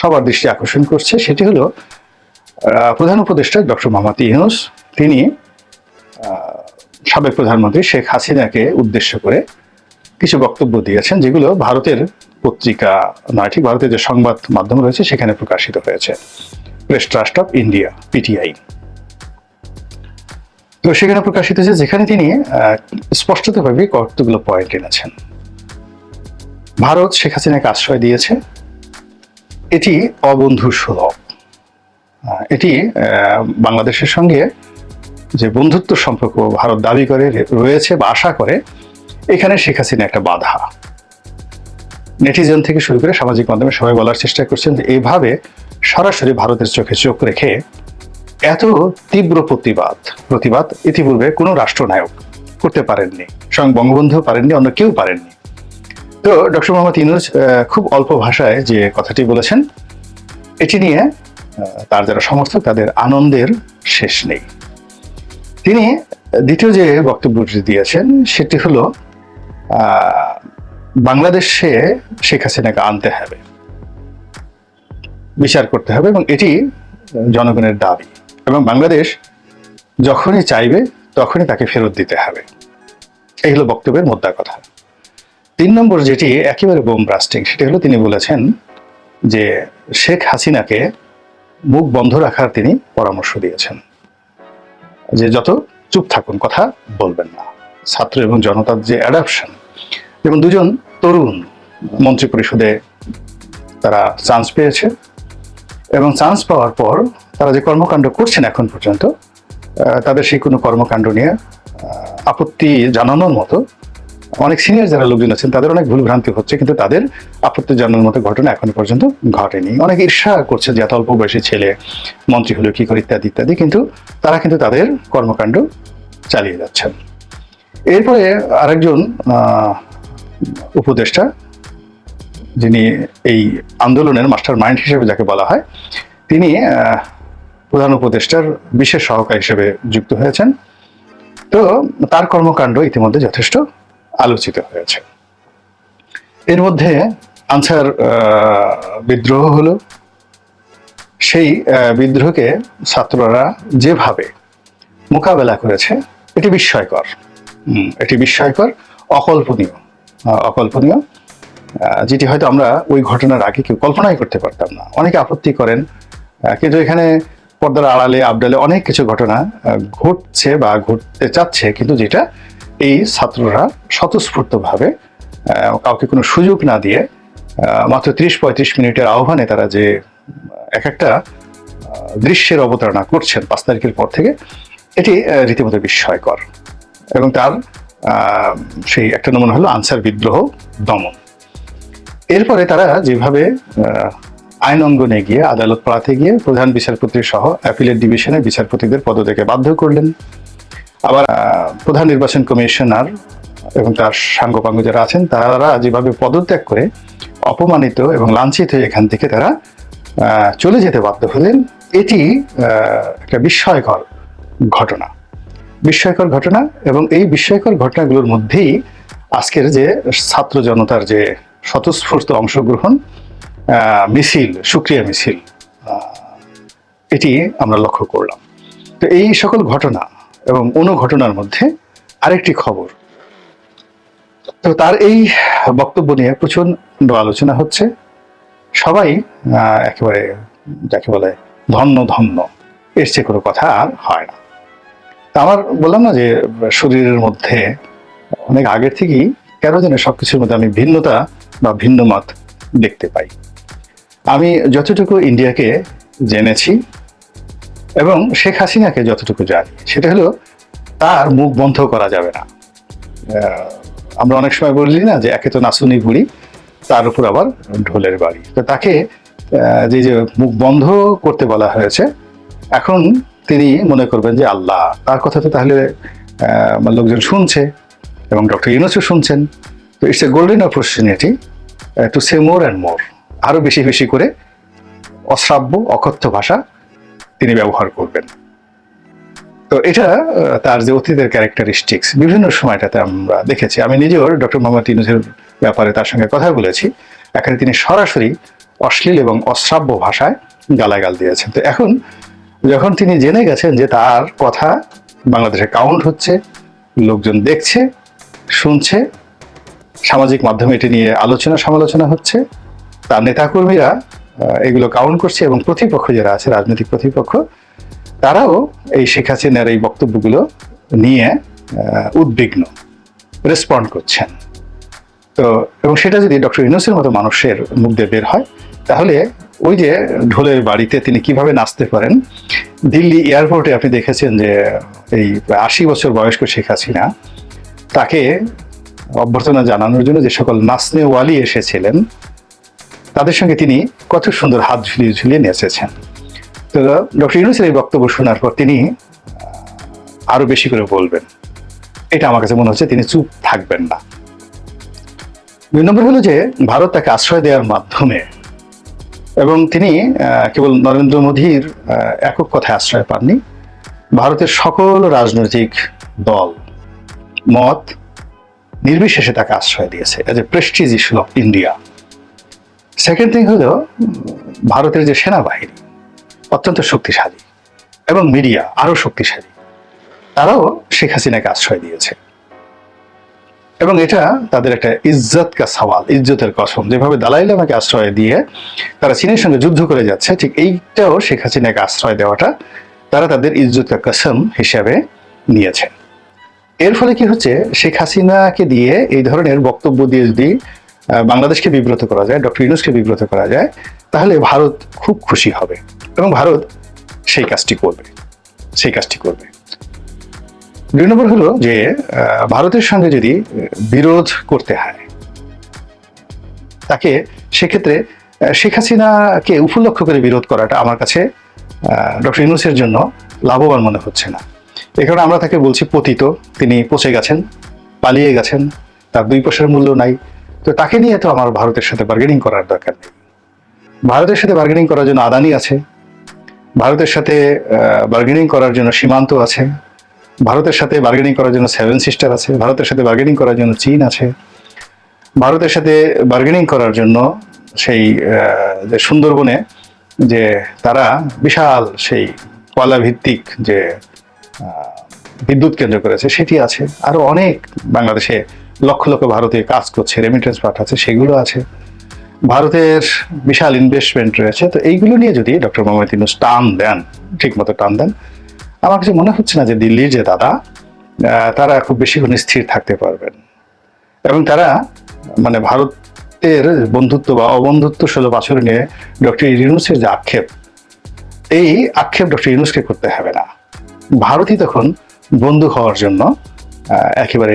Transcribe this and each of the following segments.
সবার দৃষ্টি আকর্ষণ করছে, সেটি হলো প্রধান উপদেষ্টা ডক্টর মোহাম্মদ ইউনুস, তিনি সাবেক প্রধানমন্ত্রী শেখ হাসিনাকে উদ্দেশ্য করে কিছু বক্তব্য দিয়েছেন, যেগুলো ভারতের পত্রিকা নয় ঠিক ভারতের যে সংবাদ মাধ্যম রয়েছে, সেখানে প্রকাশিত হয়েছে। Press Trust of India, PTI. তো সেখানে প্রকাশিত হয়েছে, যেখানে তিনি স্পষ্টতভাবে কতগুলো পয়েন্ট এনেছেন। ভারত শেখ হাসিনাকে আশ্রয় দিয়েছে এটি অবন্ধু সুলভ। এটি বাংলাদেশের সঙ্গে যে বন্ধুত্ব সম্পর্ক ভারত দাবি করে রয়েছে বা আশা করে, এখানে শেখ হাসিনা একটা বাধা। নেটিজেন থেকে শুরু করে সামাজিক মাধ্যমে সবাই বলার চেষ্টা করছেন যে এইভাবে সরাসরি ভারতের চোখে চোখ রেখে এত তীব্র প্রতিবাদ প্রতিবাদ ইতিপূর্বে কোনো রাষ্ট্রনায়ক করতে পারেননি, স্বয়ং বঙ্গবন্ধু পারেননি, অন্য কেউ পারেননি। তো ডক্টর মোহাম্মদ ইনুজ খুব অল্প ভাষায় যে কথাটি বলেছেন, এটি নিয়ে তার যারা সমর্থক, তাদের আনন্দের শেষ নেই। তিনি দ্বিতীয় যে বক্তব্যটি দিয়েছেন, সেটি হলো বাংলাদেশে শেখ হাসিনাকে আনতে হবে। বিচার করতে হবে এবং এটি জনগণের দাবি। এবং বাংলাদেশ যখনই চাইবে, তখনই তাকে ফেরত দিতে হবে। এই হলো বক্তব্যের মোদ্দা কথা। তিন নম্বর যেটি একেবারে বোম ব্রাস্টিং সেটি হলো তিনি বলেছেন যে শেখ হাসিনাকে মুখ বন্ধ রাখার তিনি পরামর্শ দিয়েছেন। যে যত চুপ থাকুন, কথা বলবেন না। ছাত্র এবং জনতার যে অ্যাডাপশন যেমন দুজন তরুণ মন্ত্রী পরিষদে তারা চান্স পেয়েছে এবং চান্স পাওয়ার পর তারা যে কর্মকাণ্ড করছেন এখন পর্যন্ত তাদের সেই কোনো কর্মকাণ্ড নিয়ে আপত্তি জানানোর মতো অনেক সিনিয়র যারা লোকজন আছেন, তাদের অনেক ভুল ভ্রান্তি হচ্ছে, কিন্তু তাদের আপত্তি জানানোর মতো ঘটনা এখনও পর্যন্ত ঘটেনি। অনেক ঈর্ষা করছে যে এত অল্প বয়সী ছেলে, মন্ত্রী হলো কি করে ইত্যাদি ইত্যাদি, কিন্তু তারা কিন্তু তাদের কর্মকাণ্ড চালিয়ে যাচ্ছেন। এরপরে আরেকজন উপদেষ্টা, যিনি এই আন্দোলনের মাস্টার মাইন্ড হিসেবে যাকে বলা হয়, তিনি প্রধান উপদেষ্টার বিশেষ সহকারী হিসেবে যুক্ত হয়েছেন। তো তার কর্মকাণ্ড ইতিমধ্যে যথেষ্ট আলোচিত হয়েছে। এর মধ্যে আনসার বিদ্রোহ হলো। সেই বিদ্রোহকে ছাত্ররা যেভাবে মোকাবেলা করেছে, এটি বিস্ময়কর। এটি বিস্ময়কর, অকল্পনীয়। অকল্পনীয়। যেটি হয়তো আমরা ওই ঘটনার আগে কেউ কল্পনাই করতে পারতাম না। অনেকে আপত্তি করেন। কিন্তু এখানে পর্দার আড়ালে, আবডালে অনেক কিছু ঘটনা ঘটছে বা ঘটতে চাচ্ছে, কিন্তু যেটা এই ছাত্ররা স্বতঃস্ফূর্তভাবে কাউকে কোনো সুযোগ না দিয়ে মাত্র ত্রিশ পঁয়ত্রিশ মিনিটের আহ্বানে তারা যে এক একটা দৃশ্যের অবতারণা করছেন পাঁচ তারিখের পর থেকে, এটি রীতিমতো বিস্ময়কর। এবং তার সেই একটা নমুনা হলো আনসার বিদ্রোহ দমন। এরপরে তারা যেভাবে আইন অঙ্গনে গিয়ে, আদালত পাড়াতে গিয়ে প্রধান বিচারপতি সহ অ্যাপিলেট ডিভিশনের বিচারপতিদের পদত্যাগে বাধ্য করলেন। আবার প্রধান নির্বাচন কমিশনার এবং তার সাঙ্গপাঙ্গ যারা আছেন, তারা যেভাবে পদত্যাগ করে অপমানিত এবং লাঞ্ছিত হয়ে এখান থেকে তারা চলে যেতে বাধ্য হলেন, এটি একটা বিস্ময়কর ঘটনা। বিস্ময়কর ঘটনা এবং এই বিস্ময়কর ঘটনাগুলোর মধ্যেই আজকের যে ছাত্র জনতার যে স্বতঃস্ফূর্ত অংশগ্রহণ মিছিল, সুক্রিয়া মিছিল এটি আমরা লক্ষ্য করলাম। তো এই সকল ঘটনা এবং অন্য ঘটনার মধ্যে আরেকটি খবর। তো তার এই বক্তব্য নিয়ে প্রচণ্ড আলোচনা হচ্ছে। সবাই একেবারে যাকে বলে ধন্য ধন্য, এর চেয়ে কোনো কথা আর হয় না। তা আমার বললাম না যে, শরীরের মধ্যে অনেক আগের থেকেই কেন যেন সব কিছুর মধ্যে আমি ভিন্নতা বা ভিন্ন মত দেখতে পাই। আমি যতটুকু ইন্ডিয়াকে জেনেছি এবং শেখ হাসিনাকে যতটুকু জানি, সেটা হলো তার মুখ বন্ধ করা যাবে না। আমরা অনেক সময় বলি না যে একে তো নাচুনি বুড়ি, তার উপর আবার ঢোলের বাড়ি। তো তাকে যে যে মুখ বন্ধ করতে বলা হয়েছে, এখন তিনি মনে করবেন যে আল্লাহ, তার কথা তো তাহলে লোকজন শুনছে এবং ডক্টর ইউনুসও শুনছেন। তো it's a golden opportunity to say more and more আরও বেশি বেশি করে অশ্রাব্য, অকথ্য ভাষা তিনি ব্যবহার করবেন। তো এটা তার যে অতীতের ক্যারেক্টারিস্টিক্স বিভিন্ন সময়টাতে আমরা দেখেছি। আমি নিজেও ডক্টর মোহাম্মদ ইউনুসের ব্যাপারে তার সঙ্গে কথা বলেছি। এখানে তিনি সরাসরি অশ্লীল এবং অশ্রাব্য ভাষায় গালাগাল দিয়েছেন। তো এখন যখন তিনি জেনে গেছেন যে তার কথা বাংলাদেশে কাউন্ট হচ্ছে, লোকজন দেখছে, শুনছে, সামাজিক মাধ্যমে এটি নিয়ে আলোচনা সমালোচনা হচ্ছে, তার নেতাকর্মীরা এগুলো কাউন্ট করছে এবং প্রতিপক্ষ যারা আছে, রাজনৈতিক প্রতিপক্ষ, তারাও এই শেখ হাসিনার এই বক্তব্যগুলো নিয়ে উদ্বিগ্ন রেসপন্ড করছেন। তো, এবং সেটা যদি ডক্টর ইউনুসের মতো মানুষের মুখ দিয়ে বের হয়, তাহলে ওই যে ঢোলের বাড়িতে তিনি কীভাবে নাচতে পারেন, দিল্লি এয়ারপোর্টে আপনি দেখেছেন যে এই আশি বছর বয়স্ক শেখ হাসিনা, তাকে অভ্যর্থনা জানানোর জন্য যে সকল নাসনে ওয়ালি এসেছিলেন তাদের সঙ্গে তিনি কত সুন্দর হাত ঝুলিয়ে ঝুলিয়ে নেচেছেন তো ডক্টর ইউনুসের এই বক্তব্য শোনার পর তিনি আহ, আরও বেশি করে বলবেন। এটা আমার কাছে মনে হচ্ছে তিনি চুপ থাকবেন না। দুই নম্বর হলো যে ভারত তাকে আশ্রয় দেওয়ার মাধ্যমে এবং তিনি কেবল নরেন্দ্র মোদীর একক কথায় আশ্রয় পাননি ভারতের সকল রাজনৈতিক দল মত নির্বিশেষে তাকে আশ্রয় দিয়েছে। As a prestige issue of India. Second thing হলো, ভারতের যে সেনাবাহিনী, অত্যন্ত শক্তিশালী এবং মিডিয়া আরও শক্তিশালী, তারাও শেখ হাসিনাকে আশ্রয় দিয়েছে। এবং এটা তাদের একটা ইজ্জত কা সওয়াল, ইজ্জতের কসম। যেভাবে দালাই লামাকে আশ্রয় দিয়ে তারা চীনের সঙ্গে যুদ্ধ করে যাচ্ছে, ঠিক এইটাও শেখ হাসিনাকে আশ্রয় দেওয়াটা তারা তাদের ইজ্জত কা কসম হিসাবে নিয়েছে। এর ফলে কি হচ্ছে? শেখ হাসিনাকে দিয়ে এই ধরনের বক্তব্য দিয়ে যদি বাংলাদেশকে বিব্রত করা যায়, ডক্টর ইউনুসকে বিব্রত করা যায়, তাহলে ভারত খুব খুশি হবে এবং ভারত সেই কাজটি করবে, সেই কাজটি করবে। দুই নম্বর হলো যে ভারতের সঙ্গে যদি বিরোধ করতে হয়, তাকে সেক্ষেত্রে শেখ হাসিনাকে উপলক্ষ করে বিরোধ করাটা আমার কাছে ডক্টর ইউনুসের জন্য লাভবান মনে হচ্ছে না। এ কারণে আমরা তাকে বলছি পতিত, তিনি পচে গেছেন, পালিয়ে গেছেন, তার দুই পয়সার মূল্য নাই তো তাকে নিয়ে তো আমার ভারতের সাথে বার্গেনিং করার দরকার নেই। ভারতের সাথে বার্গেনিং করার জন্য আদানি আছে। ভারতের সাথে বার্গেনিং করার জন্য সীমান্ত আছে। ভারতের সাথে বার্গেনিং করার জন্য সেভেন সিস্টার আছে। ভারতের সাথে বার্গেনিং করার জন্য চীন আছে। ভারতের সাথে বার্গেনিং করার জন্য সেই যে সুন্দরবনে যে তারা বিশাল সেই কয়লা ভিত্তিক যে বিদ্যুৎ কেন্দ্র করেছে, সেটি আছে। আরও অনেক বাংলাদেশে লক্ষ লক্ষ ভারতীয় কাজ করছে রেমিটেন্স পাঠাচ্ছে, সেগুলো আছে। ভারতের বিশাল ইনভেস্টমেন্ট রয়েছে। তো এইগুলো নিয়ে যদি ডক্টর মোহাম্মদ ইউনুস টান দেন, ঠিক মতো টান দেন, আমার কাছে মনে হচ্ছে না যে দিল্লির যে দাদা তারা খুব বেশিক্ষণ স্থির থাকতে পারবেন। এবং তারা মানে ভারতের বন্ধুত্ব বা অবন্ধুত্ব সুলভ আচরণ নিয়ে ডক্টর ইউনুসের যে আক্ষেপ, এই আক্ষেপ ডক্টর ইউনুসকে করতে হবে না। ভারতই তখন বন্ধু হওয়ার জন্য একেবারে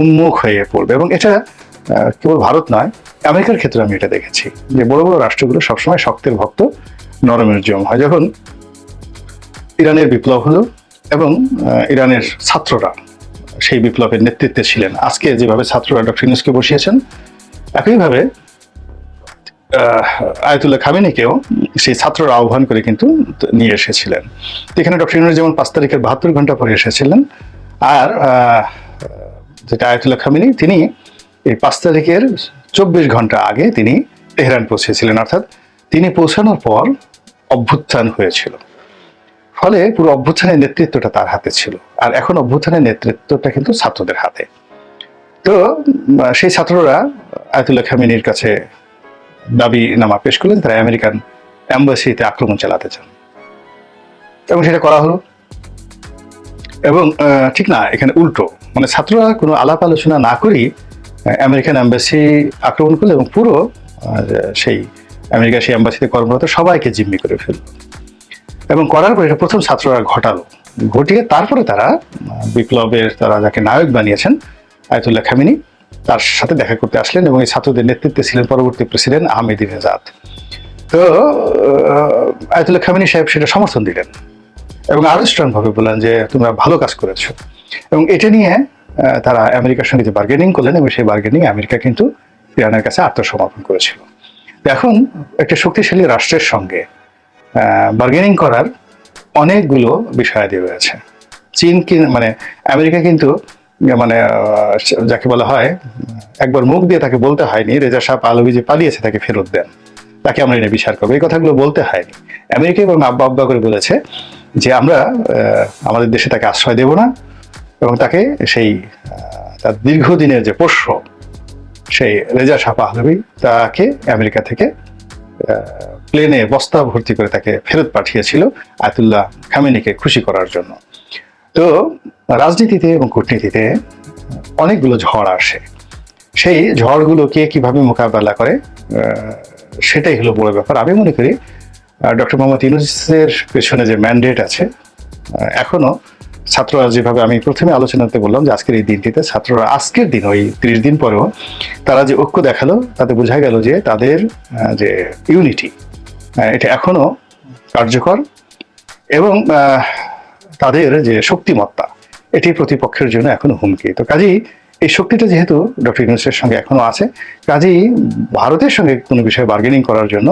উন্মুখ হয়ে পড়বে এবং এটা কেবল ভারত নয়, আমেরিকার ক্ষেত্রে আমি এটা দেখেছি যে বড় বড় রাষ্ট্রগুলো সবসময় শক্তের ভক্ত নরমের জম হয়। যখন ইরানের বিপ্লব হলো এবং ইরানের ছাত্ররা সেই বিপ্লবের নেতৃত্বে ছিলেন, আজকে যেভাবে ছাত্ররা ডক্টর ইউনুসকে বসিয়েছেন, একইভাবে আয়াতুল্লাহ খামেনিকেও সেই ছাত্ররা আহ্বান করে কিন্তু নিয়ে এসেছিলেন। এখানে ডক্টর ইউনুস যেমন পাঁচ তারিখের বাহাত্তর ঘণ্টা পরে এসেছিলেন আর যেটা আয়াতুল্লাহ খামিনি তিনি এই পাঁচ তারিখের চব্বিশ ঘণ্টা আগে তিনি তেহরান পৌঁছেছিলেন। অর্থাৎ তিনি পৌঁছানোর পর অভ্যুত্থান হয়েছিল। ফলে পুরো অভ্যুত্থানের নেতৃত্বটা তার হাতে ছিল। আর এখন অভ্যুত্থানের নেতৃত্বটা কিন্তু ছাত্রদের হাতে। তো সেই ছাত্ররা আয়তুল্লাহ খামিনির কাছে দাবি নামা পেশ করলেন, তারা আমেরিকান অ্যাম্বাসিতে আক্রমণ চালাতে চান। এবং সেটা করা হলো। এবং ঠিক না, এখানে উল্টো। মানে ছাত্ররা কোনো আলাপ আলোচনা না করেই আমেরিকান অ্যাম্বাসি আক্রমণ করল এবং পুরো সেই আমেরিকা সেই অ্যাম্বাসিতে কর্মরত সবাইকে জিম্মি করে ফেলল। এবং করার পর প্রথম ছাত্ররা ঘটালো। ঘটিয়ে তারপরে তারা বিপ্লবের তারা যাকে নায়ক বানিয়েছেন, আয়তুল্লাহ খামিনী, তার সাথে দেখা করতে আসলেন এবং এই ছাত্রদের নেতৃত্বে ছিলেন পরবর্তী প্রেসিডেন্ট আহমেদ নেজাদ। তো আয়তুল্লাহ খামিনী সাহেব সেটা সমর্থন দিলেন। এবং আরও স্ট্রং ভাবে বললেন যে, তোমরা ভালো কাজ করেছ। এবং এটা নিয়ে তারা আমেরিকার সঙ্গে যে বার্গেনিং করলেন এবং সেই বার্গেনিং আমেরিকা কিন্তু ইরানের কাছে আত্মসমর্পণ করেছিল। এখন একটা শক্তিশালী রাষ্ট্রের সঙ্গে বার্গেনিং করার অনেকগুলো বিষয়াদি রয়েছে। চীন মানে আমেরিকা কিন্তু মানে যাকে বলা হয়, একবার মুখ দিয়ে তাকে বলতে হয়নি, রেজা শাহ পালভি যে পালিয়েছে তাকে ফেরত দেন। তাকে আমরা এনে বিচার করব। এই কথাগুলো বলতে হয়নি। আমেরিকা এবং আব্বা আব্বা করে বলেছে যে আমরা আমাদের দেশে তাকে আশ্রয় দেব না এবং তাকে সেই তার দীর্ঘদিনের যে পোষ্য, সেই রেজা শাহ পাহলভি, তাকে আমেরিকা থেকে প্লেনে বস্তা ভর্তি করে তাকে ফেরত পাঠিয়েছিল আয়তুল্লাহ খামেনিকে খুশি করার জন্য। তো রাজনীতিতে এবং কূটনীতিতে অনেকগুলো ঝড় আসে। সেই ঝড়গুলোকে কীভাবে মোকাবেলা করে সেটাই হলো বড় ব্যাপার। আমি মনে করি ডক্টর মোহাম্মদ ইউনুসের পেছনে যে ম্যান্ডেট আছে এখনও ছাত্ররা যেভাবে আমি প্রথমে আলোচনাতে বললাম যে আজকের এই দিনটিতে ছাত্ররা আজকের দিন, ওই ত্রিশ দিন পরেও তারা যে ঐক্য দেখাল, তাতে বোঝা গেল যে তাদের যে ইউনিটি এটা এখনও কার্যকর এবং তাদের যে শক্তিমত্তা, এটি প্রতিপক্ষের জন্য এখনও হুমকি। তো কাজেই এই শক্তিটা যেহেতু ডক্টর ইউনুসের সঙ্গে এখনও আছে, কাজেই ভারতের সঙ্গে কোনো বিষয়ে বার্গেনিং করার জন্য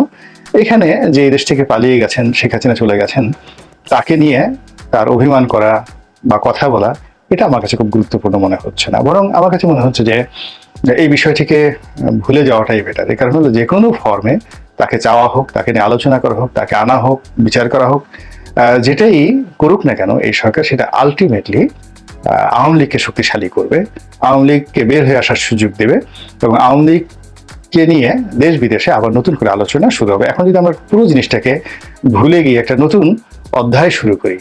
এখানে যে দেশ থেকে পালিয়ে গেছেন, শেখ হাসিনা চলে গেছেন, তাকে নিয়ে তার অভিমান করা বা কথা বলা, এটা আমার কাছে খুব গুরুত্বপূর্ণ মনে হচ্ছে না। বরং আমার কাছে মনে হচ্ছে যে এই বিষয়টিকে ভুলে যাওয়াটাই বেটার এ কারণ হলো যে কোনো ফর্মে তাকে চাওয়া হোক, তাকে নিয়ে আলোচনা করা হোক, তাকে আনা হোক, বিচার করা হোক যেটাই করুক না কেন, এই সরকার সেটা আলটিমেটলি আওয়ামী লীগকে শক্তিশালী করবে, আওয়ামী লীগকে বের হয়ে আসার সুযোগ দেবে এবং আওয়ামী লীগকে নিয়ে দেশ বিদেশে আবার নতুন করে আলোচনা শুরু হবে। এখন যদি আমরা পুরো জিনিসটাকে ভুলে গিয়ে একটা নতুন অধ্যায় শুরু করি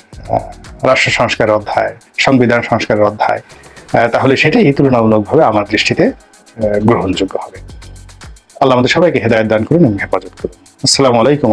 রাষ্ট্র সংস্কার অধ্যায়, সংবিধান সংস্কারের অধ্যায় তাহলে সেটাই তুলনামূলকভাবে আমার দৃষ্টিতে গ্রহণযোগ্য হবে। আল্লাহ আমাদের সবাইকে হেদায়ত দান করুন এবং হেফাজত করুন। আসসালামু আলাইকুম